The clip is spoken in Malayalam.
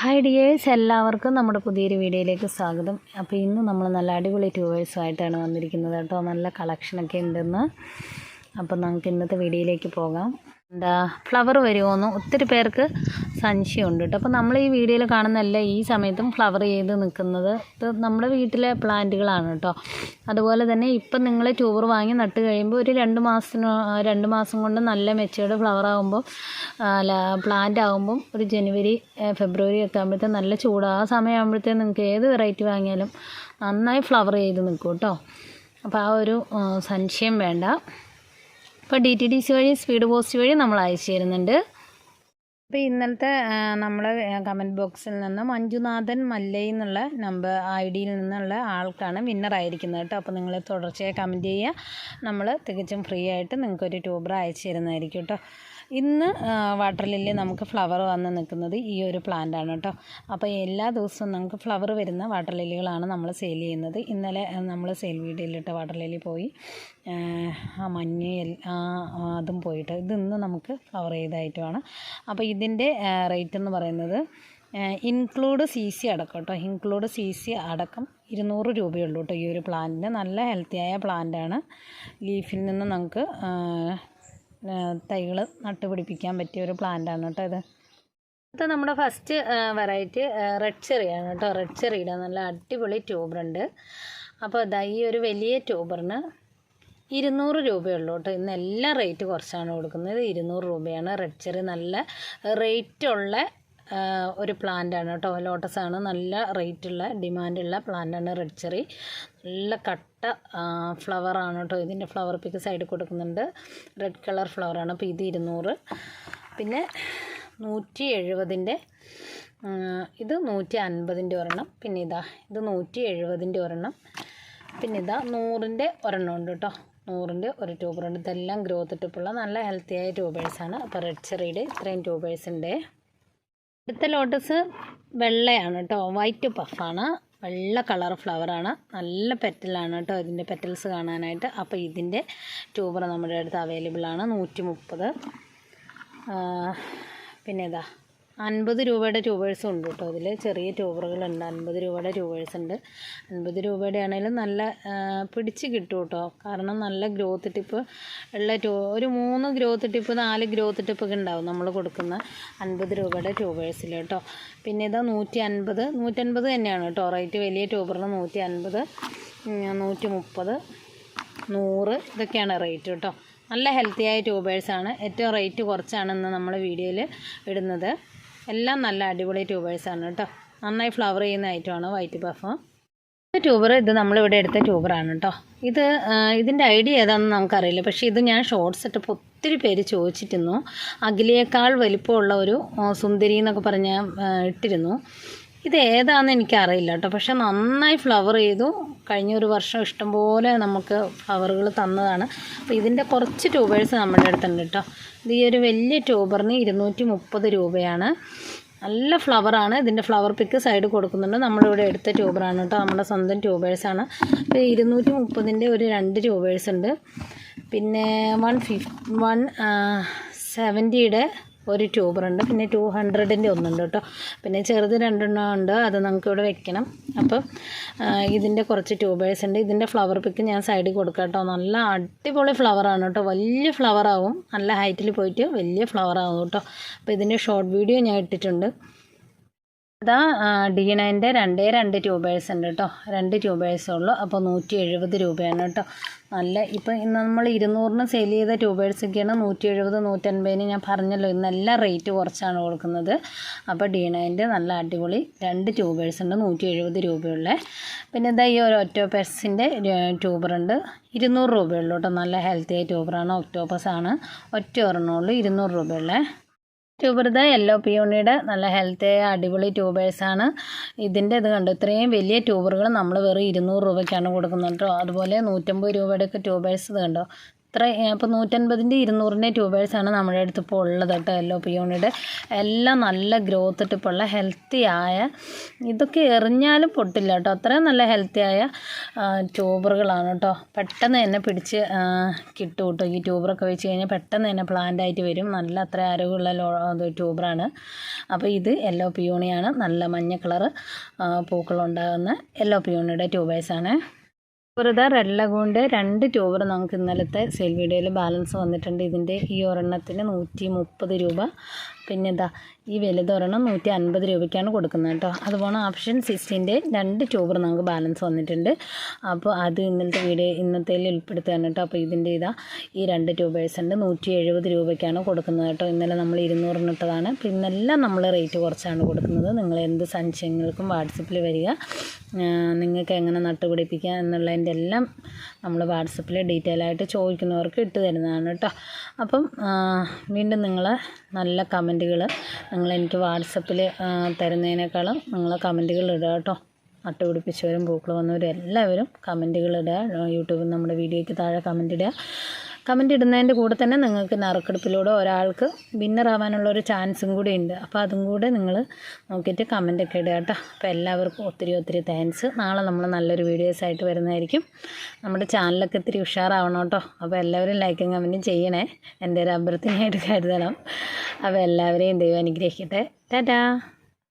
ഹായ് ഡിയേഴ്സ് എല്ലാവർക്കും നമ്മുടെ പുതിയൊരു വീഡിയോയിലേക്ക് സ്വാഗതം. അപ്പോൾ ഇന്ന് നമ്മൾ നല്ല അടിപൊളി ട്യൂവേഴ്സുമായിട്ടാണ് വന്നിരിക്കുന്നത് കേട്ടോ. നല്ല കളക്ഷനൊക്കെ ഉണ്ടെന്ന്. അപ്പോൾ നമുക്ക് ഇന്നത്തെ വീഡിയോയിലേക്ക് പോകാം. എന്താ ഫ്ലവർ വരുമോയെന്ന് ഒത്തിരി പേർക്ക് സംശയമുണ്ട് കേട്ടോ അപ്പോൾ നമ്മൾ ഈ വീഡിയോയിൽ കാണുന്നതല്ല ഈ സമയത്തും ഫ്ലവർ ചെയ്ത് നിൽക്കുന്നത് ഇത് നമ്മുടെ വീട്ടിലെ പ്ലാന്റുകളാണ് കേട്ടോ അതുപോലെ തന്നെ ഇപ്പം നിങ്ങൾ ട്യൂബർ വാങ്ങി നട്ട് കഴിയുമ്പോൾ ഒരു രണ്ട് മാസത്തിന് രണ്ട് മാസം കൊണ്ട് നല്ല മെച്ചേർഡ് ഫ്ലവർ ആകുമ്പോൾ പ്ലാന്റ് ആകുമ്പം ഒരു ജനുവരി ഫെബ്രുവരി ഒക്കെ ആകുമ്പോഴത്തെ നല്ല ചൂട്. ആ സമയമാകുമ്പോഴത്തേ നിങ്ങൾക്ക് ഏത് വെറൈറ്റി വാങ്ങിയാലും നന്നായി ഫ്ലവർ ചെയ്ത് നിൽക്കും കേട്ടോ അപ്പോൾ ആ ഒരു സംശയം വേണ്ട. ഇപ്പോൾ ഡി ടി ഡി സി വഴി സ്പീഡ് പോസ്റ്റ് വഴി നമ്മൾ അയച്ചു തരുന്നുണ്ട്. അപ്പോൾ ഇന്നലത്തെ നമ്മൾ കമന്റ് ബോക്സിൽ നിന്ന് മഞ്ജുനാഥൻ മല്ലയിൽ എന്നുള്ള നമ്പർ ഐ ഡിയിൽ നിന്നുള്ള ആൾക്കാണ് വിന്നർ ആയിരിക്കുന്നത് കേട്ടോ. അപ്പോൾ നിങ്ങൾ തുടർച്ചയായി കമന്റ് ചെയ്യുക. നമ്മൾ തികച്ചും ഫ്രീ ആയിട്ട് നിങ്ങൾക്കൊരു ട്യൂബർ അയച്ചു തരുന്നതായിരിക്കും കേട്ടോ. ഇന്ന് വാട്ടർ ലില്ലി നമുക്ക് ഫ്ലവർ വന്ന് നിൽക്കുന്നത് ഈ ഒരു പ്ലാന്റ് ആണ് കേട്ടോ. അപ്പോൾ എല്ലാ ദിവസവും നമുക്ക് ഫ്ലവർ വരുന്ന വാട്ടർ ലില്ലികളാണ് നമ്മൾ സെയിൽ ചെയ്യുന്നത്. ഇന്നലെ നമ്മൾ സെയിൽ വീഡിയോയിലിട്ട് വാട്ടർ ലില്ലി പോയി ആ, മഞ്ഞ അതും പോയിട്ട് ഇത് ഇന്ന് നമുക്ക് ഫ്ലവർ ചെയ്തായിട്ടുമാണ്. അപ്പോൾ ഇതിന്റെ റേറ്റ് എന്ന് പറയുന്നത് ഇൻക്ലൂഡ് സി സി അടക്കം കേട്ടോ. ഇൻക്ലൂഡ് സി സി അടക്കം ഇരുന്നൂറ് രൂപയുള്ളൂ കേട്ടോ ഈ ഒരു പ്ലാന്റിന് നല്ല ഹെൽത്തിയായ പ്ലാന്റാണ് ലീഫിൽ നിന്ന് നമുക്ക് തൈകൾ നട്ടുപിടിപ്പിക്കാൻ പറ്റിയ ഒരു പ്ലാന്റാണ് കേട്ടോ ഇത്. ഇത് നമ്മുടെ ഫസ്റ്റ് വെറൈറ്റി റെഡ് ചെറിയാണ് കേട്ടോ. റെഡ് ചെറിയുടെ നല്ല അടിപൊളി ട്യൂബറുണ്ട് അപ്പോൾ ഇതാ ഈ ഒരു വലിയ ട്യൂബറിന് ഇരുന്നൂറ് രൂപയുള്ളൂ കേട്ടോ. ഇന്ന് എല്ലാം റേറ്റ് കുറച്ചാണ് കൊടുക്കുന്നത്. ഇരുന്നൂറ് രൂപയാണ്. റെഡ് ചെറി നല്ല റേറ്റുള്ള ഒരു പ്ലാന്റാണ് കേട്ടോ. ലോട്ടസാണ് നല്ല റേറ്റുള്ള ഡിമാൻഡുള്ള പ്ലാന്റാണ് റെഡ് ചെറി നല്ല കട്ട ഫ്ലവറാണ് കേട്ടോ. ഇതിന്റെ ഫ്ലവർ പിക്ക് സൈഡിൽ കൊടുക്കുന്നുണ്ട്. റെഡ് കളർ ഫ്ലവറാണ് അപ്പോൾ ഇത് ഇരുന്നൂറ്. പിന്നെ നൂറ്റി എഴുപതിന്റെ ഇത് നൂറ്റി അൻപതിന്റെ ഒരെണ്ണം. പിന്നെ ഇതാ ഇത് നൂറ്റി എഴുപതിന്റെ ഒരെണ്ണം. പിന്നെ ഇതാ നൂറിന്റെ ഒരെണ്ണം ഉണ്ട് കേട്ടോ. നൂറിന്റെ ഒരു ട്യൂബറുണ്ട് ഇതെല്ലാം ഗ്രോത്ത് ടിപ്പുള്ള നല്ല ഹെൽത്തിയായ ട്യൂബേഴ്സാണ് അപ്പോൾ റെഡ് ചെറിയുടെ ഇത്രയും ട്യൂബേഴ്സ് ഉണ്ട് അടുത്ത ലോട്ടസ് വെള്ളയാണ് കേട്ടോ. വൈറ്റ് പഫാണ് വെള്ള കളർ ഫ്ലവറാണ് നല്ല പെറ്റലാണ് കേട്ടോ ഇതിന്റെ പെറ്റൽസ് കാണാനായിട്ട്. അപ്പോൾ ഇതിന്റെ ട്യൂബർ നമ്മുടെ അടുത്ത് അവൈലബിളാണ് നൂറ്റി മുപ്പത് പിന്നെ ഇതാ. അൻപത് രൂപയുടെ ട്യൂബേഴ്സും ഉണ്ട് കേട്ടോ അതിൽ ചെറിയ ട്യൂബറുകളുണ്ട് അൻപത് രൂപയുടെ ട്യൂബേഴ്സ് ഉണ്ട്. അൻപത് രൂപയുടെ ആണെങ്കിലും നല്ല പിടിച്ച് കിട്ടും കേട്ടോ. കാരണം നല്ല ഗ്രോത്ത് ടിപ്പ് ഉള്ള ട്യൂ ഒരു മൂന്ന് ഗ്രോത്ത് ടിപ്പ് നാല് ഗ്രോത്ത് ടിപ്പൊക്കെ ഉണ്ടാവും നമ്മൾ കൊടുക്കുന്ന അൻപത് രൂപയുടെ ട്യൂബേഴ്സിൽ കേട്ടോ. പിന്നെ ഇതാ നൂറ്റി അൻപത് നൂറ്റൻപത് തന്നെയാണ് കേട്ടോ. റേറ്റ് വലിയ ട്യൂബറിന് നൂറ്റി അൻപത് നൂറ്റി മുപ്പത് നൂറ് ഇതൊക്കെയാണ് റേറ്റ് കേട്ടോ. നല്ല ഹെൽത്തിയായ ട്യൂബേഴ്സാണ് ഏറ്റവും റേറ്റ് കുറച്ചാണ് ഇന്ന് നമ്മൾ വീഡിയോയിൽ ഇടുന്നത്. എല്ലാം നല്ല അടിപൊളി ട്യൂബേഴ്സാണ് കേട്ടോ. നന്നായി ഫ്ലവർ ചെയ്യുന്ന ഐറ്റമാണ് വൈറ്റ് പഫ് ട്യൂബർ ഇത് നമ്മളിവിടെ എടുത്ത ട്യൂബറാണ് കേട്ടോ. ഇത് ഇതിന്റെ ഐഡിയ ഏതാണെന്ന് നമുക്കറിയില്ല. പക്ഷേ ഇത് ഞാൻ ഷോർട്സ് ഇട്ടപ്പോൾ ഒത്തിരി പേര് ചോദിച്ചിരുന്നു. അഖിലേക്കാൾ വലിപ്പമുള്ള ഒരു സുന്ദരി എന്നൊക്കെ പറഞ്ഞ് ഇട്ടിരുന്നു. ഇത് ഏതാണെന്ന് എനിക്കറിയില്ല കേട്ടോ. പക്ഷെ നന്നായി ഫ്ലവർ ചെയ്തു. കഴിഞ്ഞ ഒരു വർഷം ഇഷ്ടംപോലെ നമുക്ക് ഫ്ലവറുകൾ തന്നതാണ്. അപ്പോൾ ഇതിന്റെ കുറച്ച് ട്യൂബേഴ്സ് നമ്മുടെ അടുത്തുണ്ട് കേട്ടോ. ഇത് ഈ ഒരു വലിയ ട്യൂബറിന് ഇരുന്നൂറ്റി മുപ്പത് രൂപയാണ്. നല്ല ഫ്ലവറാണ്. ഇതിന്റെ ഫ്ലവർ പിക്ക് സൈഡ് കൊടുക്കുന്നുണ്ട്. നമ്മളിവിടെ എടുത്ത ട്യൂബറാണ് കേട്ടോ. നമ്മുടെ സ്വന്തം ട്യൂബേഴ്സാണ്. അപ്പോൾ ഇരുന്നൂറ്റി മുപ്പതിന്റെ ഒരു രണ്ട് ട്യൂബേഴ്സ് ഉണ്ട്. പിന്നെ വൺ ഫിഫ് വൺ സെവന്റിയുടെ ഒരു ട്യൂബറുണ്ട് പിന്നെ ടു ഹൺഡ്രഡിന്റെ ഒന്നുണ്ട് കേട്ടോ. പിന്നെ ചെറുത് രണ്ടെണ്ണം ഉണ്ട്. അത് നമുക്ക് ഇവിടെ വെക്കണം. അപ്പം ഇതിന്റെ കുറച്ച് ട്യൂബേഴ്സ് ഉണ്ട്. ഇതിന്റെ ഫ്ലവർ പിക്ക് ഞാൻ സൈഡിൽ കൊടുക്കാം കേട്ടോ. നല്ല അടിപൊളി ഫ്ലവറാണ് കേട്ടോ. വലിയ ഫ്ലവറാവും നല്ല ഹൈറ്റിൽ പോയിട്ട് വലിയ ഫ്ലവറാവും കേട്ടോ. അപ്പോൾ ഇതിന്റെ ഷോർട്ട് വീഡിയോ ഞാൻ ഇട്ടിട്ടുണ്ട്. അതാ ഡി നയന്റെ രണ്ടേ രണ്ട് ട്യൂബേഴ്സ് ഉണ്ട് കേട്ടോ രണ്ട് ട്യൂബേഴ്സേ ഉള്ളൂ. അപ്പോൾ നൂറ്റി എഴുപത് രൂപയാണ് കേട്ടോ നല്ല ഇപ്പോൾ ഇന്ന് നമ്മൾ ഇരുന്നൂറിന് സെയിൽ ചെയ്ത ട്യൂബേഴ്സൊക്കെയാണ് നൂറ്റി എഴുപത് നൂറ്റൻപതിന് ഞാൻ പറഞ്ഞല്ലോ ഇന്നെല്ലാം റേറ്റ് കുറച്ചാണ് കൊടുക്കുന്നത്. അപ്പോൾ ഡി നയന്റെ നല്ല അടിപൊളി രണ്ട് ട്യൂബേഴ്സ് ഉണ്ട് നൂറ്റി എഴുപത് രൂപയുള്ള. പിന്നെ ഇതാ ഈ ഒരു ഒറ്റോപെസിന്റെ ട്യൂബറുണ്ട് ഇരുന്നൂറ് രൂപയുള്ളൂ കേട്ടോ നല്ല ഹെൽത്തി ആയ ട്യൂബറാണ് ഒക്ടോപ്പസ് ആണ് ഒറ്റ ഒരെണ്ണമുള്ളൂ ഇരുന്നൂറ് രൂപയുള്ള. ട്യൂബർ ഇത് യെല്ലോ പിയോണിയുടെ നല്ല ഹെൽത്തി അടിപൊളി ട്യൂബേഴ്സാണ് ഇതിന്റെ ഇത് കണ്ടു? ഇത്രയും വലിയ ട്യൂബറുകൾ നമ്മൾ വെറും ഇരുന്നൂറ് രൂപയ്ക്കാണ് കൊടുക്കുന്നത് കേട്ടോ. അതുപോലെ നൂറ്റമ്പത് രൂപയുടെ ഒക്കെ ട്യൂബേഴ്സ് ഇത് കണ്ടോ? ഇത്ര ഇപ്പോൾ നൂറ്റൻപതിന്റെ ഇരുന്നൂറിന്റെ ട്യൂബേഴ്സാണ് നമ്മുടെ അടുത്ത് ഇപ്പോൾ ഉള്ളത് കേട്ടോ എല്ലോ പിയോണിയുടെ എല്ലാം നല്ല ഗ്രോത്ത് ടിപ്പുള്ള ഹെൽത്തി ആയ ഇതൊക്കെ എറിഞ്ഞാലും പൊട്ടില്ല കേട്ടോ. അത്രയും നല്ല ഹെൽത്തി ആയ ട്യൂബറുകളാണ് കേട്ടോ. പെട്ടെന്ന് തന്നെ പിടിച്ച് കിട്ടും കേട്ടോ. ഈ ട്യൂബറൊക്കെ വെച്ച് കഴിഞ്ഞാൽ പെട്ടെന്ന് തന്നെ പ്ലാന്റ് ആയിട്ട് വരും. നല്ല അത്ര ആരോഗ്യമുള്ള ലോ ട്യൂബറാണ് അപ്പോൾ ഇത് യെല്ലോ പിയോണിയാണ് നല്ല മഞ്ഞ കളറ് പൂക്കളുണ്ടാകുന്ന യെല്ലോ പിയോണിയുടെ ട്യൂബേഴ്സാണ് വെറുതെ റെഡ് ലഗൂണിന്റെ രണ്ട് ട്യൂബർ നമുക്ക് ഇന്നലത്തെ സെയിൽ വീഡിയോയിൽ ബാലൻസ് വന്നിട്ടുണ്ട്. ഇതിന്റെ ഈ ഒരെണ്ണത്തിന് നൂറ്റി മുപ്പത് രൂപ. പിന്നെ ഇതാ ഈ വലുതൊരെണ്ണം നൂറ്റി അൻപത് രൂപയ്ക്കാണ് കൊടുക്കുന്നത് കേട്ടോ. അതുപോലെ ഓപ്ഷൻ സിക്സ്റ്റീന്റെ രണ്ട് ട്യൂബർ നമുക്ക് ബാലൻസ് വന്നിട്ടുണ്ട്. അപ്പോൾ അത് ഇന്നത്തെ വീഡിയോ ഇന്നത്തേൽ ഉൾപ്പെടുത്തുകയാണ് കേട്ടോ. അപ്പോൾ ഇതിന്റെ ഇതാ ഈ രണ്ട് ട്യൂബേഴ്സ് ഉണ്ട്. നൂറ്റി എഴുപത് രൂപയ്ക്കാണ് കൊടുക്കുന്നത് കേട്ടോ. ഇന്നലെ നമ്മൾ ഇരുന്നൂറിന് ഇട്ടതാണ്. അപ്പോൾ ഇന്നെല്ലാം നമ്മൾ റേറ്റ് കുറച്ചാണ് കൊടുക്കുന്നത്. നിങ്ങൾ എന്ത് സംശയങ്ങൾക്കും വാട്സപ്പിൽ വരിക. നിങ്ങൾക്ക് എങ്ങനെ നട്ടുപിടിപ്പിക്കാം എന്നുള്ളതിന്റെ എല്ലാം നമ്മൾ വാട്സപ്പിൽ ഡീറ്റെയിൽ ആയിട്ട് ചോദിക്കുന്നവർക്ക് ഇട്ട് തരുന്നതാണ് കേട്ടോ. അപ്പം വീണ്ടും നിങ്ങൾ നല്ല കമന്റുകൾ നിങ്ങൾ എനിക്ക് വാട്സപ്പിൽ തരുന്നതിനേക്കാളും നിങ്ങൾ കമന്റുകൾ ഇടുക കേട്ടോ. നട്ടുപിടിപ്പിച്ചവരും പൂക്കൾ വന്നവരും എല്ലാവരും കമന്റുകൾ ഇടുക. യൂട്യൂബിൽ നമ്മുടെ വീഡിയോയ്ക്ക് താഴെ കമന്റ് ഇടുക. കമന്റ് ഇടുന്നതിന്റെ കൂടെ തന്നെ നിങ്ങൾക്ക് നറുക്കെടുപ്പിലൂടെ ഒരാൾക്ക് വിന്നറാവാനുള്ള ഒരു ചാൻസും കൂടി ഉണ്ട്. അപ്പോൾ അതും കൂടെ നിങ്ങൾ നോക്കിയിട്ട് കമന്റൊക്കെ ഇടുക കേട്ടോ. അപ്പോൾ എല്ലാവർക്കും ഒത്തിരി ഒത്തിരി താങ്ക്സ് നാളെ നമ്മൾ നല്ലൊരു വീഡിയോസ് ആയിട്ട് വരുന്നതായിരിക്കും. നമ്മുടെ ചാനലൊക്കെ ഇത്തിരി ഉഷാറാവണം കേട്ടോ. അപ്പോൾ എല്ലാവരും ലൈക്കും കമന്റും ചെയ്യണേ. എന്റെ ഒരു അഭ്യർത്ഥനയായിട്ട് കരുതണം. അപ്പോൾ എല്ലാവരെയും ദൈവം അനുഗ്രഹിക്കട്ടെ. ടാറ്റാ.